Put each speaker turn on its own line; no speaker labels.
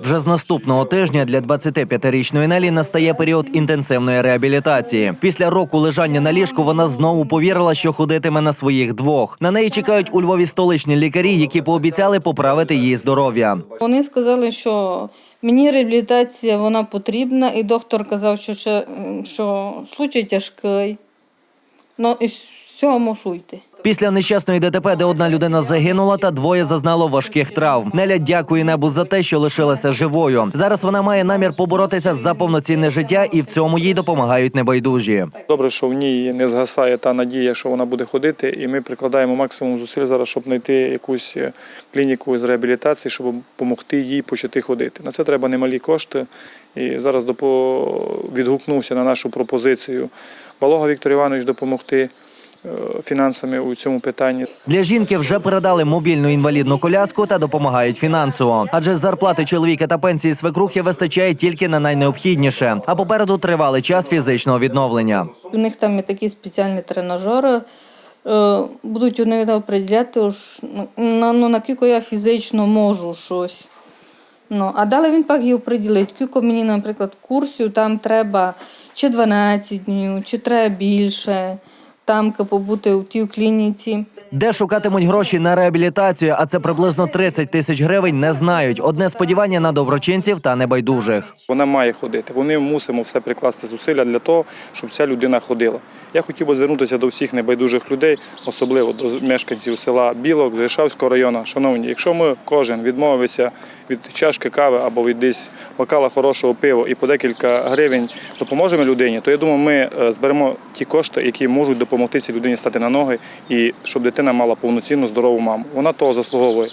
Вже з наступного тижня для 25-річної Нелі настає період інтенсивної реабілітації. Після року лежання на ліжку вона знову повірила, що ходитиме на своїх двох. На неї чекають у Львові столичні лікарі, які пообіцяли поправити її здоров'я.
Вони сказали, що мені реабілітація вона потрібна, і доктор казав, що, ще, м, що случай тяжкий. Ну і з цього можу йти.
Після нещасної ДТП, де одна людина загинула, та двоє зазнало важких травм. Неля дякує небу за те, що лишилася живою. Зараз вона має намір поборотися за повноцінне життя, і в цьому їй допомагають небайдужі.
Добре, що в ній не згасає та надія, що вона буде ходити, і ми прикладаємо максимум зусиль зараз, щоб знайти якусь е, клініку з реабілітації, щоб допомогти їй почати ходити. На це треба немалі кошти. І зараз відгукнувся на нашу пропозицію Балога Віктор Іванович допомогти фінансами у цьому питанні.
Для жінки вже передали мобільну інвалідну коляску та допомагають фінансово. Адже зарплати чоловіка та пенсії свекрухи вистачає тільки на найнеобхідніше. А попереду тривалий час фізичного відновлення.
У них там є такі спеціальні тренажери. Е, Будуть вони определяти, уж, ну, ну, на кілько я фізично можу щось. Ну, а далі він пак і оприділить, кілько мені, наприклад, курсів там треба чи 12 днів, чи треба більше, там побути у тій клініці.
Де шукатимуть гроші на реабілітацію, а це приблизно 30 тисяч гривень, не знають. Одне сподівання на доброчинців та небайдужих.
Вона має ходити. Вони мусимо все прикласти зусилля для того, щоб ця людина ходила. Я хотів би звернутися до всіх небайдужих людей, особливо до мешканців села Білок, Лишавського району. Шановні, якщо ми кожен відмовився від чашки кави або від десь бокала хорошого пива і по декілька гривень допоможемо людині, то я думаю, ми е, зберемо ті кошти, які можуть допомогти цій людині стати на ноги і щоб дитина мала повноцінну здорову маму. Вона того заслуговує.